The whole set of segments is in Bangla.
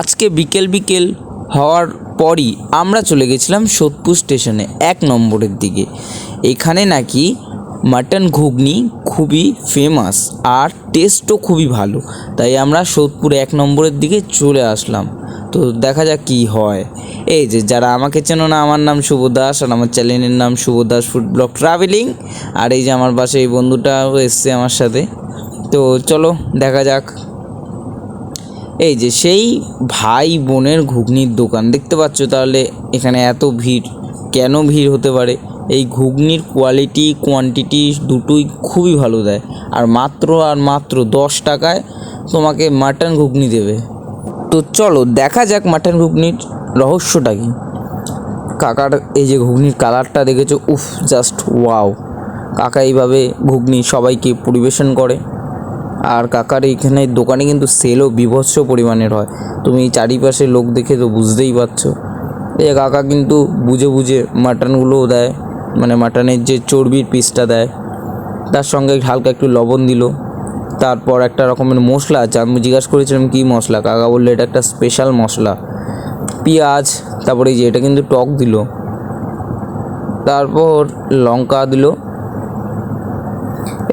আজকে বিকেল বিকেল হওয়ার পরই আমরা চলে গেছিলাম সোদপুর স্টেশনে, এক নম্বরের দিকে। এখানে নাকি মাটন ঘুগনি খুবই ফেমাস আর টেস্টও খুবই ভালো। তাই আমরা সোদপুর এক নম্বরের দিকে চলে আসলাম। তো দেখা যাক কী হয়। এই যে যারা আমাকে চেনো না, আমার নাম শুভ দাস আর আমার চ্যানেলের নাম Shubho Das food blog travelling আর এই যে আমার পাশে এই বন্ধুটাও এসছে আমার সাথে। তো চলো দেখা যাক। এই যে সেই ভাই বোনের ঘুগনির দোকান, দেখতে পাচ্ছ তাহলে এখানে এত ভিড়, কেন ভিড় হতে পারে? এই ঘুগনির কোয়ালিটি কোয়ান্টিটি দুটোই খুবই ভালো দেয়। আর মাত্র আর মাত্র দশ টাকায় তোমাকে মাটন ঘুগনি দেবে। তো চলো, দেখা যাক মাটন ঘুগনির রহস্যটা কি। কাকার এই যে ঘুগনির কালারটা দেখেছ, উফ জাস্ট ওয়াও কাকা এইভাবে ঘুগনি সবাইকে পরিবেশন করে। আর কাকার এইখানে দোকানে কিন্তু সেলও বিভৎস পরিমাণের হয়। তুমি চারিপাশে লোক দেখে তো বুঝতেই পারছ। এই কাকা কিন্তু বুঝে বুঝে মাটনগুলোও দেয় মানে মাটনের যে চর্বির পিসটা দেয়, তার সঙ্গে হালকা একটু লবণ দিল। তারপর একটা রকমের মশলা আছে, আমি জিজ্ঞাসা করেছিলাম, কী মশলা? কাকা বলল, এটা একটা স্পেশাল মশলা। পেঁয়াজ, তারপরে এই যে এটা কিন্তু টক দিল। তারপর লঙ্কা দিল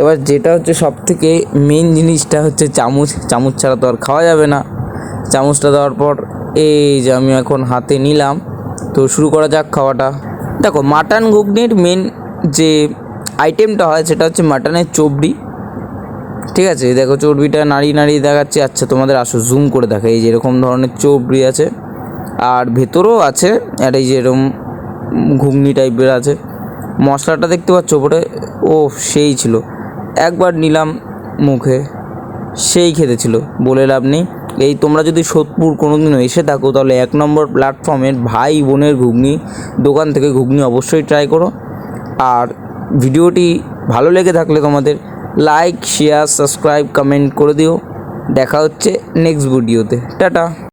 এবার যেটা হচ্ছে সব থেকে মেন জিনিসটা হচ্ছে চামচ। চামচ ছাড়া তো আর খাওয়া যাবে না। চামচটা দেওয়ার পর এই যে আমি এখন হাতে নিলাম, তো শুরু করা যাক খাওয়াটা। দেখো মাটন ঘুগনির মেন যে আইটেমটা হয় সেটা হচ্ছে মাটনের চবড়ি ঠিক আছে? দেখো, চর্বিটা নাড়িয়ে নাড়িয়ে দেখাচ্ছে। আচ্ছা তোমাদের আসো জুম করে দেখা। এই যে এরকম ধরনের চর্বি আছে। আর ভেতরেও আছে, আর এই যে এরকম ঘুগনি টাইপের আছে। মশলাটা দেখতে পাচ্ছ ওপরে? ও সেই ছিল। একবার নিলাম মুখে। সেই খেতে ছিল বলে লাভ নেই। এই তোমরা যদি সোদপুর কোনোদিনও এসে থাকো, তাহলে এক নম্বর প্ল্যাটফর্মের ভাই, বোনের ঘুগনি, দোকান থেকে ঘুগনি অবশ্যই ট্রাই করো। আর ভিডিওটি ভালো লেগে থাকলে তোমাদের লাইক শেয়ার সাবস্ক্রাইব কমেন্ট করে দিও। দেখা হচ্ছে নেক্সট ভিডিওতে টাটা।